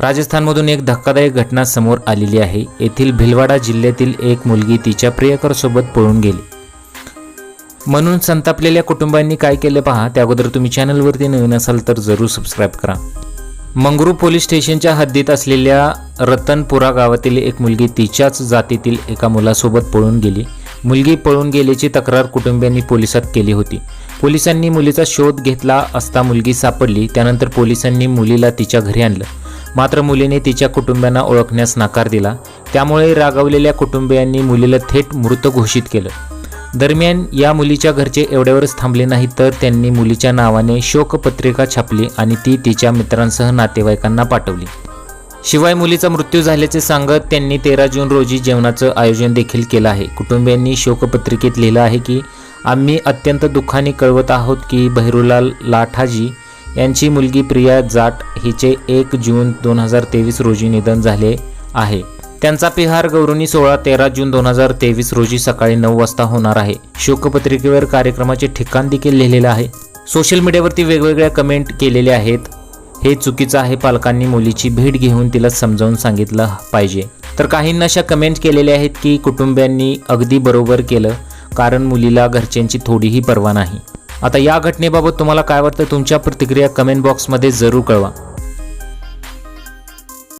राजस्थानमधून एक धक्कादायक घटना समोर आलेली आहे. येथील भिलवाडा जिल्ह्यातील एक मुलगी तिच्या प्रियकरसोबत पळून गेली. म्हणून संतापलेल्या कुटुंबांनी काय केलं पहा? त्या अगोदर तुम्ही चॅनलवरती नवीन असाल तर जरूर सबस्क्राईब करा. मंगरू पोलीस स्टेशनच्या हद्दीत असलेल्या रतनपुरा गावातील एक मुलगी तिच्याच जातीतील एका मुलासोबत पळून गेली. मुलगी पळून गेल्याची तक्रार कुटुंबियांनी पोलिसात केली होती. पोलिसांनी मुलीचा शोध घेतला असता मुलगी सापडली. त्यानंतर पोलिसांनी मुलीला तिच्या घरी आणलं. मात्र मुलीने तिच्या कुटुंबियांना ओळखण्यास नकार दिला. त्यामुळे रागावलेल्या कुटुंबियांनी मुलीला थेट मृत घोषित केलं. दरम्यान या मुलीच्या घरचे एवढ्यावरच थांबले नाही तर त्यांनी मुलीच्या नावाने शोकपत्रिका छापली आणि ती तिच्या मित्रांसह नातेवाईकांना पाठवली. शिवाय मुलीचा मृत्यू झाल्याचे सांगत त्यांनी तेरा जून रोजी जेवणाचं आयोजन देखील केलं आहे. कुटुंबियांनी शोकपत्रिकेत लिहिलं आहे की आम्ही अत्यंत दुःखाने कळवत आहोत की बहिरुलाल लाठाजी यांची मुलगी प्रिया जाट हिचे एक जून दोन हजार तेवीस रोजी निधन झाले आहे. त्यांचा पिहार गौरवणी सोहळा तेरा जून दोन हजार तेवीस रोजी सकाळी नऊ वाजता होणार आहे. शोकपत्रिकेवर कार्यक्रमाचे ठिकाण देखील लिहिलेलं आहे. सोशल मीडियावरती वेगवेगळ्या कमेंट केलेल्या आहेत. हे चुकीचं आहे पालकांनी मुलीची भेट घेऊन तिला समजावून सांगितलं पाहिजे. तर काहींना अशा कमेंट केलेल्या आहेत की कुटुंबियांनी अगदी बरोबर केलं कारण मुलीला घरच्यांची थोडीही पर्वा नाही. आता या घटनेबाबत तुम्हाला काय वाटतं तुमच्या प्रतिक्रिया कमेंट बॉक्समध्ये जरूर कळवा.